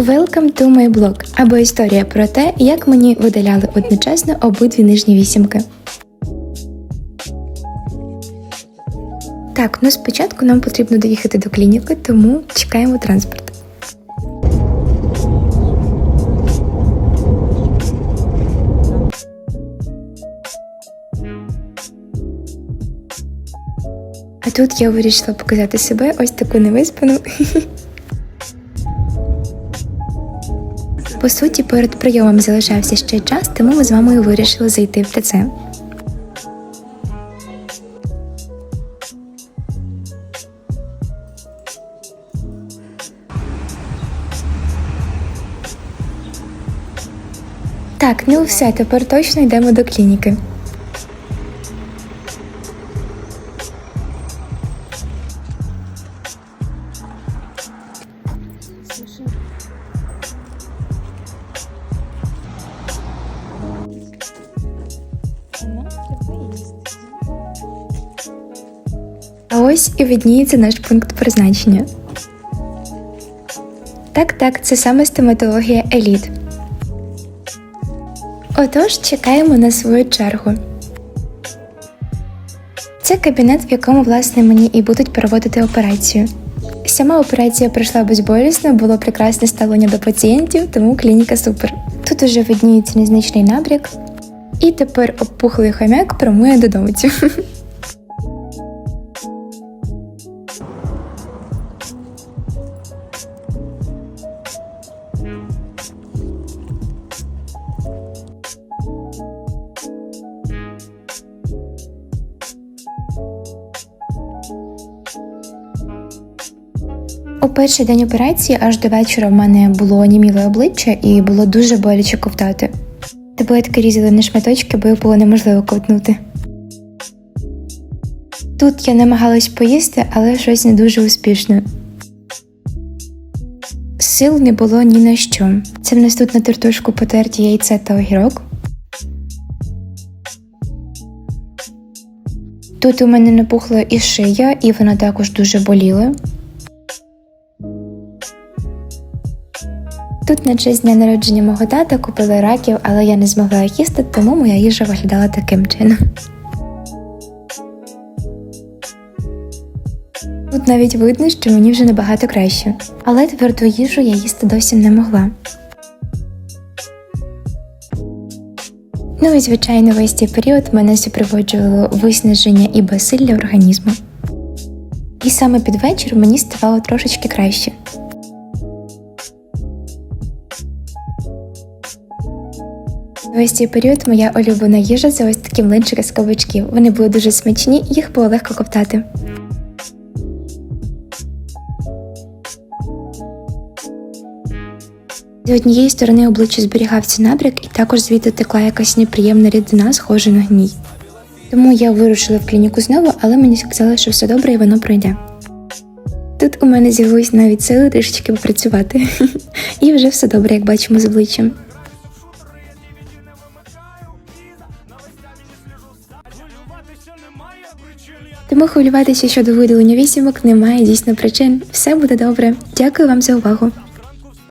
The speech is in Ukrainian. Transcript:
Welcome to my blog або історія про те, як мені видаляли одночасно обидві нижні вісімки. Так, ну спочатку нам потрібно доїхати до клініки, тому чекаємо транспорт. А тут я вирішила показати себе ось таку невиспану. По суті, перед прийомом залишався ще час, тому ми з мамою вирішили зайти в ТЦ. Так, ну все, тепер точно йдемо до клініки. А ось і видніється наш пункт призначення. Так, так, це саме стоматологія еліт. Отож, чекаємо на свою чергу. Це кабінет, в якому, власне, мені і будуть проводити операцію. Сама операція пройшла безболісно, було прекрасне ставлення до пацієнтів, тому клініка супер. Тут уже видніється незначний набряк, і тепер обпухлий хомяк прямує додому. У перший день операції аж до вечора в мене було німіле обличчя і було дуже боляче ковтати. Таблетки різали на шматочки, бо їх було неможливо ковтнути. Тут я намагалась поїсти, але щось не дуже успішно. Сил не було ні на що. Це в нас тут на тертушку потерті яйце та огірок. Тут у мене напухла і шия, і вона також дуже боліла. Тут на честь дня народження мого тата купили раків, але я не змогла їх їсти, тому моя їжа виглядала таким чином. Тут навіть видно, що мені вже набагато краще, але тверду їжу я їсти досі не могла. Ну і звичайно, весь цей період мене супроводжувало виснаження і безсилля організму. І саме під вечір мені ставало трошечки краще. Весь цей період моя улюблена їжа це ось такі млинчики з кабачків. Вони були дуже смачні, їх було легко ковтати. З однієї сторони обличчя зберігався набряк, і також звідти текла якась неприємна рідина, схожа на гній. Тому я вирушила в клініку знову, але мені сказали, що все добре і воно пройде. Тут у мене з'явились навіть сили трішечки попрацювати, і вже все добре, як бачимо з обличчям. Тому хвилюватися щодо видалення вісімок немає дійсно причин. Все буде добре. Дякую вам за увагу.